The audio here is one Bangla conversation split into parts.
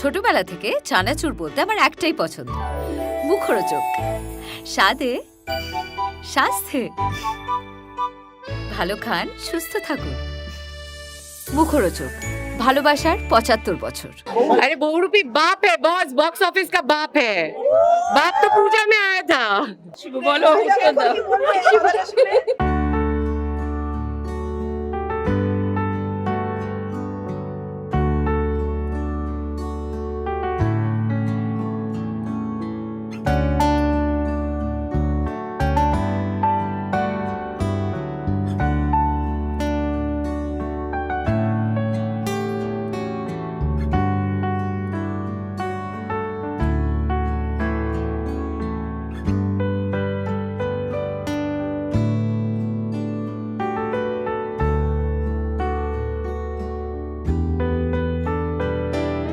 ছোটবেলা থেকে চানাচুর বলতে আমার একটাই পছন্দ। মুখরোচক। স্বাদে স্বাস্থ্যে। ভালো খান সুস্থ থাকুন। মুখরোচক। ভালোবাসার পঁচাত্তর বছর। আরে বহুরূপী বাপ হে বস বক্স অফিস কা বাপ হে। বাপ তো পূজা মে আয়া থা। বলো।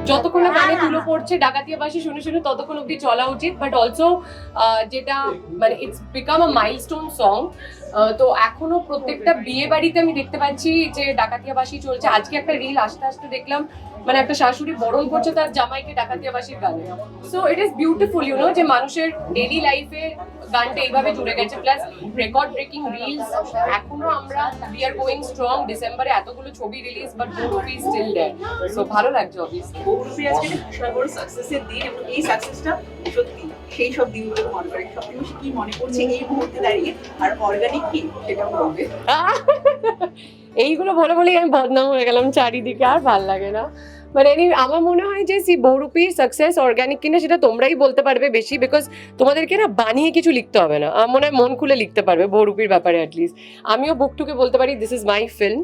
যতক্ষণ না গানে তুলো পড়ছে ডাকাতিয়া বাসি শুনে শুনে ততক্ষণ অব্দি চলা উচিত বাট অলসো যেটা মানে it's become a milestone song তো এখনও প্রত্যেকটা বিয়ে বাড়িতে আমি দেখতে পাচ্ছি যে ডাকাতিয়া বাসি চলছে। আজকে একটা রিল আস্তে আস্তে দেখলাম মানে একটা শাশুড়ি বরণ করছে তার জামাইকে ডাকাতিয়া বাসির গানে so it is beautiful you know যে মানুষের ডেইলি লাইফে গানটা এইভাবে জুড়ে গেছে। প্লাস রেকর্ড ব্রেকিং রিলস এখনও আমরা উই আর গোয়িং স্ট্রং ডিসেম্বরে এতগুলো ছবি release but movie still there so ভালো লাগছে অবভিয়াসলি আজকে বিশাল বড় সাকসেসের দিন এবং এই সাকসেসটা সত্যি সেই সব দিনগুলো মনে করে সব দিন কি মনে করছে এই মুহূর্তে দাঁড়িয়ে? আর অর্গানিক কি সেটাও বলবে? এইগুলো বলে বলেই আমি বদনাম হয়ে গেলাম চারিদিকে আর ভালো লাগে না। মানে এনি আমার মনে হয় যে সি বহুরূপীর সাকসেস অর্গানিক কিনা সেটা তোমরাই বলতে পারবে বেশি বিকজ তোমাদেরকে না বানিয়ে কিছু লিখতে হবে না। আমার মনে হয় মন খুলে লিখতে পারবে বহুরূপীর ব্যাপারে অ্যাটলিস্ট আমিও বুকটুকে বলতে পারি দিস ইজ মাই ফিল্ম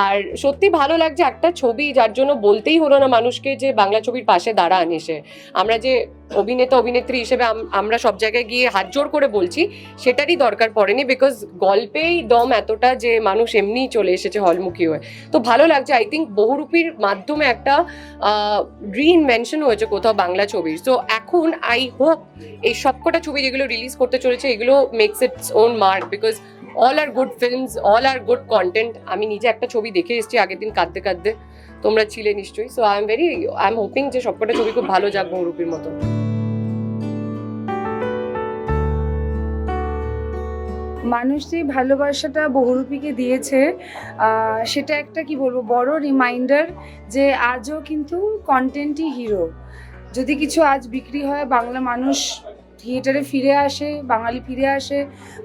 আর সত্যি ভালো লাগছে একটা ছবি যার জন্য বলতেই হলো না মানুষকে যে বাংলা ছবির পাশে দাঁড়ান এসে। আমরা যে অভিনেতা, অভিনেত্রী হিসেবে আমরা সব জায়গায় গিয়ে হাত জোর করে বলছি, সেটারই দরকার পড়েনি বিকজ গল্পেই দম এতটা যে মানুষ এমনিই চলে এসেছে হলমুখী হয়ে। তো ভালো লাগছে আই থিঙ্ক বহুরূপীর মাধ্যমে একটা রিইনভেনশন হয়েছে কোথাও বাংলা ছবির। সো এখন আই হোপ এই সবকটা ছবি যেগুলো রিলিজ করতে চলেছে, এগুলো makes its own mark because all are good films all are good content আমি নিজে একটা ছবি দেখে এসেছি, আগের দিন কাঁদতে কাঁদতে। তোমরা ছিলে নিশ্চয়ই। So I am very I am hoping যে সবকটা ছবি খুব ভালো যাক বহুরূপীর মতো। মানুষ যে ভালোবাসাটা বহুরূপীকে দিয়েছে সেটা একটা কি বলব, বড় রিমাইন্ডার যে আজও কিন্তু কন্টেন্টই হিরো যদি কিছু আজ বিক্রি হয়, বাংলা মানুষ থিয়েটারে ফিরে আসে, বাঙালি ফিরে আসে,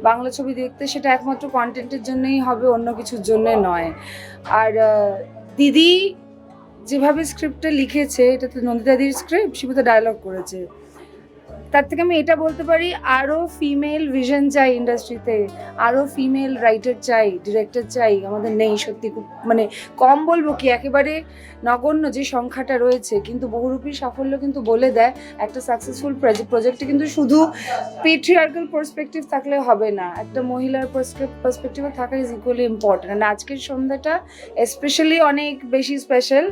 বাংলা ছবি দেখতে, সেটা একমাত্র কন্টেন্টের জন্যই হবে, অন্য কিছুর জন্য নয়। আর দিদি যেভাবে স্ক্রিপ্টটা লিখেছে, এটা তো নন্দিতাদির স্ক্রিপ্ট শিবুতা ডায়লগ করেছে। তার থেকে আমি এটা বলতে পারি আরও ফিমেল ভিশন চাই ইন্ডাস্ট্রিতে আরও ফিমেল রাইটার চাই ডিরেক্টর চাই, আমাদের নেই সত্যি খুব মানে কম বলব কি, একেবারে নগণ্য যে সংখ্যাটা রয়েছে, কিন্তু বহুরূপী সাফল্য কিন্তু বলে দেয়, একটা সাকসেসফুল প্রজেক্টে কিন্তু শুধু পেট্রিয়ার্কাল পার্সপেক্টিভ থাকলে হবে না, একটা মহিলার পার্সপেক্টিভে থাকা ইজ ইকুয়ালি ইম্পর্টেন্ট আর আজকের সন্ধ্যাটা স্পেশালি অনেক বেশি স্পেশাল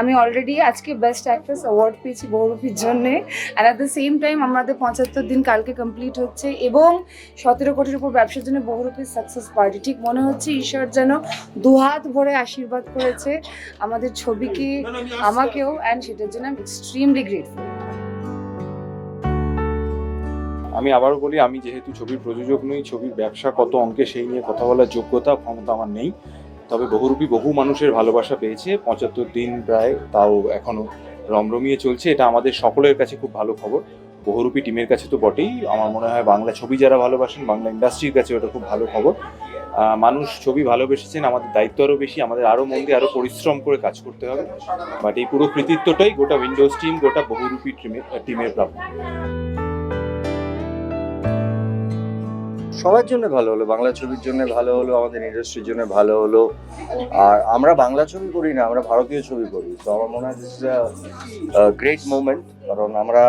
আমি অলরেডি আজকে বেস্ট অ্যাক্ট্রেস অ্যাওয়ার্ড পেয়েছি বহুরূপীর জন্যে and at the same time আমাদের পঁচাত্তর দিন কালকে কমপ্লিট হচ্ছে এবং সতেরো কোটির উপর ব্যবসার জন্য বহুরূপীর সাকসেস পার্টি ঠিক মনে হচ্ছে ঈশ্বর যেন দুহাত ভরে আশীর্বাদ করেছে আমাদের ছবিকে, আমাকেও অ্যান্ড সেটার জন্য আমি এক্সট্রিমলি গ্রেটফুল আমি আবারও বলি, আমি যেহেতু ছবির প্রযোজক নই, ছবির ব্যবসা কত অঙ্কে সেই নিয়ে কথা বলার যোগ্যতা, ক্ষমতা আমার নেই। তবে বহুরূপী বহু মানুষের ভালোবাসা পেয়েছে, পঁচাত্তর দিন প্রায় তাও এখনও রমরমিয়ে চলছে, এটা আমাদের সকলের কাছে খুব ভালো খবর। বহুরূপী টিমের কাছে তো বটেই। আমার মনে হয় বাংলা ছবি যারা ভালোবাসেন, বাংলা ইন্ডাস্ট্রির কাছে ওটা খুব ভালো খবর। মানুষ ছবি ভালোবেসেছেন, আমাদের দায়িত্ব আরও বেশি, আমাদের আরও মন দিয়ে আরও পরিশ্রম করে কাজ করতে হবে। বাট এই পুরো কৃতিত্বটাই গোটা উইন্ডোজ টিম গোটা বহুরূপী টিমের টিমের প্রাপ্য সবার জন্য ভালো হলো, বাংলা ছবির জন্য ভালো হলো, আমাদের ইন্ডাস্ট্রির জন্য ভালো হলো। আর আমরা বাংলা ছবি করি না, আমরা ভারতীয় ছবি করি। তো আমার মনে হয় গ্রেট মোমেন্ট কারণ আমরা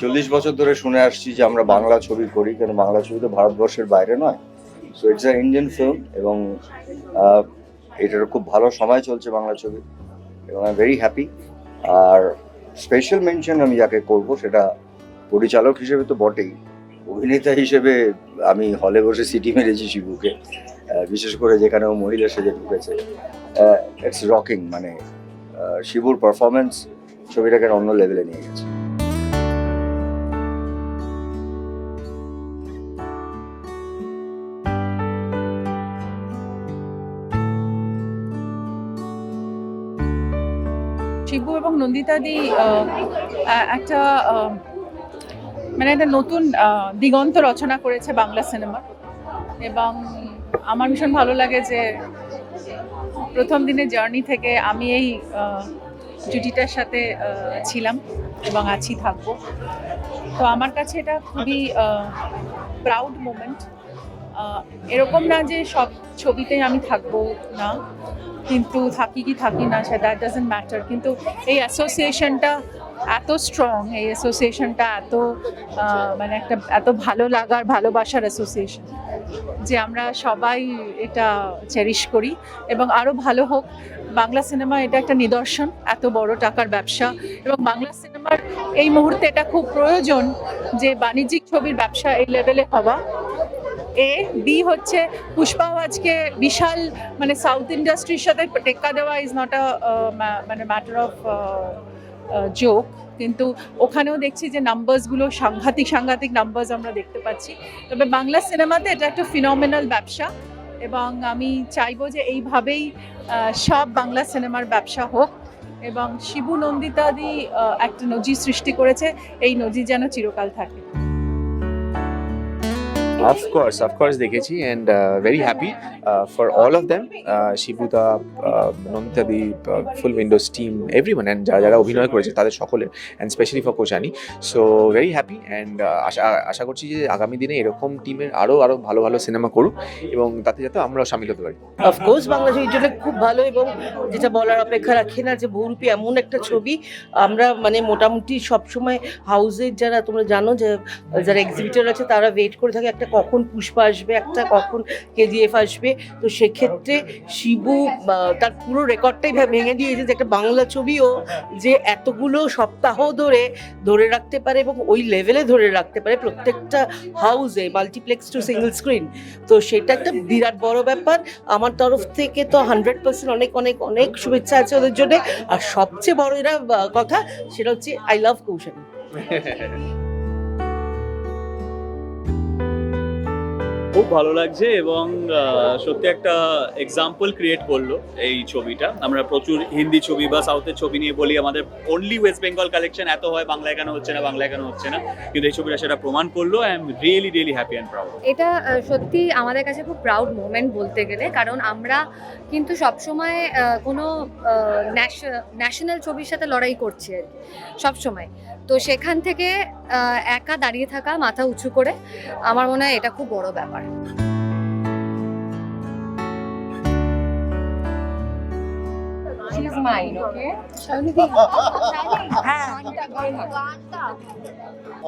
চল্লিশ বছর ধরে শুনে আসছি যে আমরা বাংলা ছবি করি, কেন বাংলা ছবি তো ভারতবর্ষের বাইরে নয়। So it's a Indian film এবং এটার খুব ভালো সময় চলছে বাংলা ছবি। এবং আই ভেরি হ্যাপি আর স্পেশাল মেনশন আমি যাকে করব সেটা পরিচালক হিসেবে তো বটেই। অভিনেতা হিসেবে আমি হলে বসে সিটি মেরেছি শিবুকে বিশেষ করে যেখানে ও মহিলা সেজে ঢুকেছে। ইটস রকিং মানে শিবুর পারফরমেন্স ছবিটাকে অন্য লেভেলে নিয়ে গেছে। এবং নন্দিতাদি একটা মানে একটা নতুন দিগন্ত রচনা করেছে বাংলা সিনেমা। এবং আমার ভীষণ ভালো লাগে যে প্রথম দিনের জার্নি থেকে আমি এই জুটিটার সাথে ছিলাম এবং আছি, থাকব। তো আমার কাছে এটা খুবই প্রাউড মোমেন্ট এরকম না যে সব ছবিতেই আমি থাকব না, কিন্তু থাকি কি থাকি না, সে দ্যাট ডাজেন্ট ম্যাটার কিন্তু এই অ্যাসোসিয়েশনটা এত স্ট্রং এই অ্যাসোসিয়েশনটা এত মানে একটা এত ভালো লাগার, ভালোবাসার অ্যাসোসিয়েশন যে আমরা সবাই এটা চেরিশ করি। এবং আরও ভালো হোক, বাংলা সিনেমা এটা একটা নিদর্শন, এত বড় টাকার ব্যবসা। এবং বাংলা সিনেমার এই মুহূর্তে এটা খুব প্রয়োজন যে বাণিজ্যিক ছবির ব্যবসা এই লেভেলে হওয়া। এ, বি হচ্ছে পুষ্পাও আজকে বিশাল মানে সাউথ ইন্ডাস্ট্রির সাথে টেক্কা দেওয়া ইজ নট আ মানে ম্যাটার অফ জোক কিন্তু ওখানেও দেখছি যে নাম্বারসগুলো সাংঘাতিক সাংঘাতিক নাম্বারস আমরা দেখতে পাচ্ছি। তবে বাংলা সিনেমাতে এটা একটা ফিনমিনাল ব্যবসা এবং আমি চাইব যে এইভাবেই সব বাংলা সিনেমার ব্যবসা হোক এবং শিবু নন্দিতাদি একটা নজির সৃষ্টি করেছে, এই নজির যেন চিরকাল থাকে। অফকোর্স অফকোর্স দেখেছি and very happy for all of them শিবুদা নন্দিতাদি full Windows team everyone and যারা যারা অভিনয় করেছে, তাদের সকলের and specially for Koushani so very happy and আশা আশা করছি যে আগামী দিনে এরকম টিমের আরও আরও ভালো ভালো সিনেমা করুক, এবং তাতে যাতে আমরাও সামিল হতে পারি। অফকোর্স বাংলা জন্য খুব ভালো, এবং যেটা বলার অপেক্ষা রাখে না যে বহুরূপী এমন একটা ছবি আমরা মানে মোটামুটি সবসময় হাউসের যারা তোমরা জানো যে, যারা এক্সিবিটার আছে, তারা ওয়েট করে থাকে একটা কখন পুষ্পা আসবে, একটা কখন কেজিএফ আসবে। তো সেক্ষেত্রে শিবু তার পুরো রেকর্ডটাই ভেঙে দিয়েছে যে একটা বাংলা ছবিও যে এতগুলো সপ্তাহ ধরে ধরে রাখতে পারে এবং ওই লেভেলে ধরে রাখতে পারে প্রত্যেকটা হাউসে মাল্টিপ্লেক্স টু সিঙ্গেল স্ক্রিন তো সেটা একটা বিরাট বড় ব্যাপার। আমার তরফ থেকে তো হান্ড্রেড পার্সেন্ট অনেক অনেক অনেক শুভেচ্ছা আছে ওদের জন্য। আর সবচেয়ে বড় এরা কথা সেটা হচ্ছে আই লাভ কৌশানী খুব ভালো লাগছে এবং সত্যি একটা এক্সাম্পল ক্রিয়েট করল এই ছবিটা। আমরা প্রচুর হিন্দি ছবি বা সাউথের ছবি নিয়ে বলি, আমাদের অনলি ওয়েস্ট বেঙ্গল কালেকশন এত হয়, বাংলায় কেন হচ্ছে না, বাংলায় কেন হচ্ছে না। কিন্তু এই ছবিটা সেটা প্রমাণ করল I am really really happy and proud এটা সত্যি আমাদের কাছে খুব প্রাউড মোমেন্ট বলতে গেলে, কারণ আমরা কিন্তু সবসময় কোনো ন্যাশনাল ছবির সাথে লড়াই করছি আর কি, সবসময়। তো সেখান থেকে একা দাঁড়িয়ে থাকা মাথা উঁচু করে আমার মনে হয় এটা খুব বড় ব্যাপার।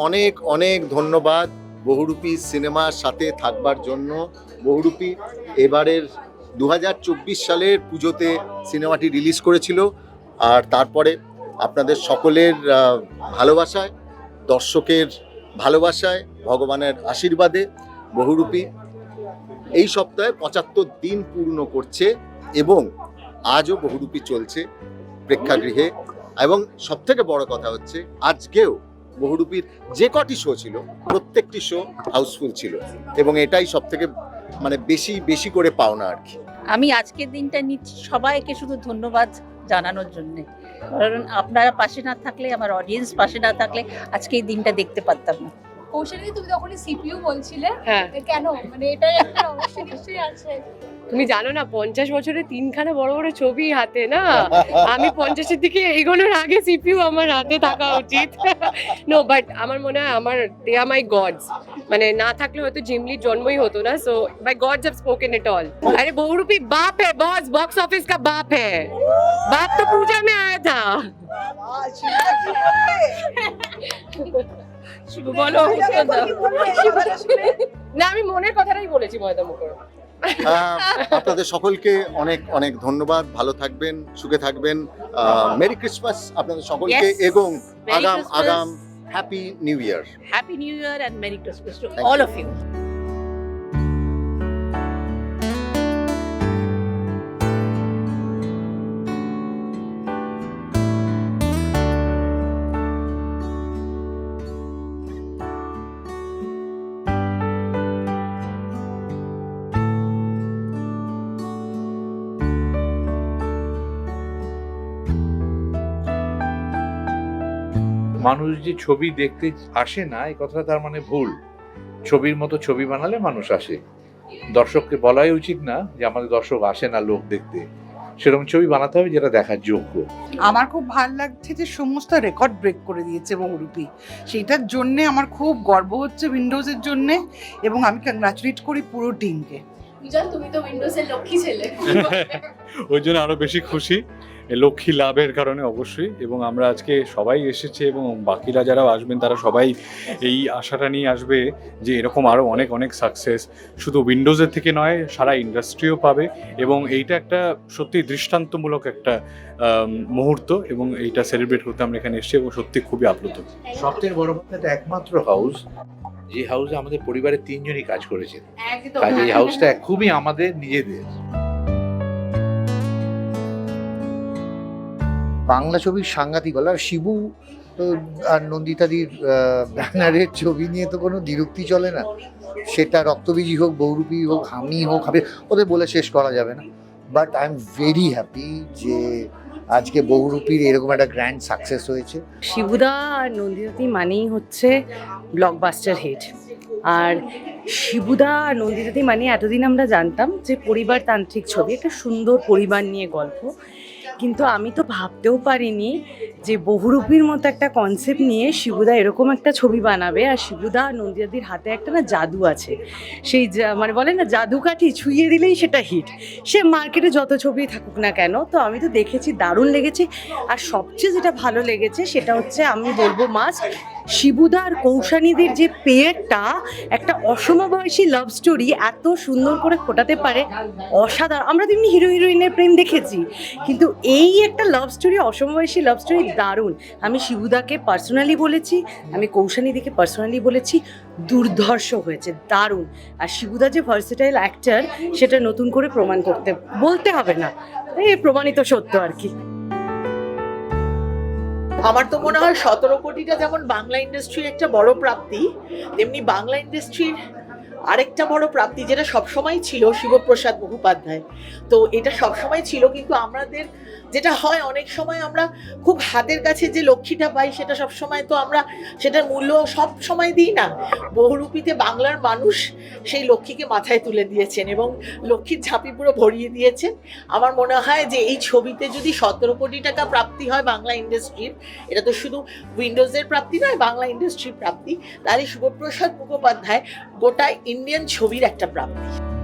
অনেক অনেক ধন্যবাদ বহুরূপী সিনেমার সাথে থাকবার জন্য। বহুরূপী এবারের দু হাজার চব্বিশ সালের পুজোতে সিনেমাটি রিলিজ করেছিল। আর তারপরে আপনাদের সকলের ভালোবাসায়, দর্শকের ভালোবাসায়, ভগবানের আশীর্বাদে বহুরূপী। এই সপ্তাহে পঁচাত্তর দিন পূর্ণ করছে এবং আজও বহুরূপী চলছে প্রেক্ষাগৃহে। এবং সবথেকে বড় কথা হচ্ছে, আজকেও বহুরূপীর যে কটি শো ছিল, প্রত্যেকটি শো হাউসফুল ছিল। এবং এটাই সবথেকে মানে বেশি বেশি করে পাওনা আর কি। আমি আজকের দিনটা নিচ্ছি সবাইকে শুধু ধন্যবাদ জানানোর জন্যে। কারণ আপনারা পাশে না থাকলে আমার অডিয়েন্স পাশে না থাকলে আজকে এই দিনটা দেখতে পারতাম না। কৌশলী তুমি তখনই সিপিইউ বলছিলে। হ্যাঁ। কেন? মানে এটা একটা অবশ্যই নিশ্চয়ই আছে। তুমি জানো না পঞ্চাশ বছরে তিনখানা বড় বড় ছবি হাতে না? আমি পঞ্চাশের দিকে এগোনোর আগে সিপিইউ আমার হাতে থাকা উচিত। নো বাট আমার মনে হয় আমার দে আর মাই গডস মানে না থাকলে হয়তো জিমলির জন্মই হতো না so by God have spoken it all আরে বহুরূপী বাপ হ্যাঁ বস বক্স অফিস কা বাপ হ্যাঁ বাপ তো পূজা মে আয়া থা। বলো না আমি মনের কথাটাই বলেছি ময়দা মুখর। আপনাদের সকলকে অনেক অনেক ধন্যবাদ। ভালো থাকবেন সুখে থাকবেন। মেরি ক্রিসমাস আপনাদের সকলকে এবং আগাম আগাম Happy New Year. Happy New Year and Merry Christmas to Thank all you. of you. মানুষ যে ছবি দেখতে আসে না এই কথাটা তার মানে ভুল। ছবির মতো ছবি বানালে মানুষ আসে। দর্শককে বলাই উচিত না যে আমাদের দর্শক আসে না লোক দেখতে। সেরকম ছবি বানাতে হবে যেটা দেখার যোগ্য। আমার খুব ভালো লাগছে যে সমস্ত রেকর্ড ব্রেক করে দিয়েছে বহুরূপী। সেইটার জন্যে আমার খুব গর্ব হচ্ছে উইন্ডোজের জন্যে এবং আমি কংগ্রাচুলেট করি পুরো টিমকে তুমি তো উইন্ডোজের লক্ষ্মী ছেলে। ওই জন্য আরও বেশি খুশি। লক্ষ্মী লাভের কারণে অবশ্যই এবং আমরা আজকে সবাই এসেছে এবং বাকিরা যারা আসবেন তারা সবাই এই আশাটা নিয়ে আসবে যে এরকম আরও অনেক অনেক সাকসেস শুধু উইন্ডোজের থেকে নয় সারা ইন্ডাস্ট্রিও পাবে এবং এইটা একটা সত্যি দৃষ্টান্তমূলক একটা মুহূর্ত এবং এইটা সেলিব্রেট করতে আমরা এখানে এসেছি এবং সত্যি খুবই আপ্লুত। সবথেকে বড় কথা এটা একমাত্র হাউস যে হাউসে আমাদের পরিবারের তিনজনই কাজ করেছেন। কাজে এই হাউসটা খুবই আমাদের নিজেদের। বাংলা ছবির সাংঘাতিক আর শিবু আর নন্দিতাদির ব্যানারের ছবি নিয়ে তো কোনো দ্বিরুক্তি চলে না। সেটা রক্তবীজি হোক, বহুরূপী হোক হামি হোক হাবি ওদের বলে শেষ করা যাবে না। But I am very happy যে আজকে বহুরূপীর এরকম একটা গ্র্যান্ড সাকসেস হয়েছে। শিবুদা আর নন্দিতাদি মানেই হচ্ছে ব্লকবাস্টার হিট আর শিবুদা আর নন্দিতাদি মানে এতদিন আমরা জানতাম যে পরিবারতান্ত্রিক ছবি, একটা সুন্দর পরিবার নিয়ে গল্প। কিন্তু আমি তো ভাবতেও পারিনি যে বহুরূপীর মতো একটা কনসেপ্ট নিয়ে শিবুদা এরকম একটা ছবি বানাবে। আর শিবুদা নন্দিয়াদির হাতে একটা না জাদু আছে। সেই মানে বলে না জাদুকাঠি ছুঁয়ে দিলেই সেটা হিট সে মার্কেটে যত ছবি থাকুক না কেন, তো আমি তো দেখেছি, দারুণ লেগেছে। আর সবচেয়ে যেটা ভালো লেগেছে সেটা হচ্ছে, আমি বলব মাস্ট শিবুদা আর কৌশানীদের যে পেয়ারটা, একটা অসমবয়সী লাভ স্টোরি এত সুন্দর করে ফোটাতে পারে, অসাধারণ। আমরা তেমনি হিরো হিরোইনের প্রেম দেখেছি, কিন্তু এই একটা লাভ স্টোরি অসমবয়সী লাভ স্টোরি দারুণ। আমি শিবুদাকে পার্সোনালি বলেছি, আমি কৌশানীদিকে পার্সোনালি বলেছি, দুর্ধর্ষ হয়েছে, দারুণ। আর শিবুদা যে ভার্সেটাইল অ্যাক্টার সেটা নতুন করে প্রমাণ করতে, বলতে হবে না। এই প্রমাণিত সত্য আর কি। আমার তো মনে হয় সতেরো কোটিটা যেমন বাংলা ইন্ডাস্ট্রির একটা বড় প্রাপ্তি, তেমনি বাংলা ইন্ডাস্ট্রির আরেকটা বড় প্রাপ্তি যেটা সবসময় ছিল শিবপ্রসাদ মুখোপাধ্যায়। তো এটা সবসময় ছিল, কিন্তু আমাদের যেটা হয়, অনেক সময় আমরা খুব হাতের কাছে যে লক্ষ্মীটা পাই, সেটা সব সময় তো আমরা সেটার মূল্য সব সময় দিই না। বহুরূপীতে বাংলার মানুষ সেই লক্ষ্মীকে মাথায় তুলে দিয়েছেন এবং লক্ষ্মীর ঝাঁপি পুরো ভরিয়ে দিয়েছেন। আমার মনে হয় যে এই ছবিতে যদি সতেরো কোটি টাকা প্রাপ্তি হয় বাংলা ইন্ডাস্ট্রির, এটা তো শুধু উইন্ডোজের প্রাপ্তি নয়, বাংলা ইন্ডাস্ট্রির প্রাপ্তি, তাহলে শুভপ্রসাদ মুখোপাধ্যায় গোটা ইন্ডিয়ান ছবির একটা প্রাপ্তি।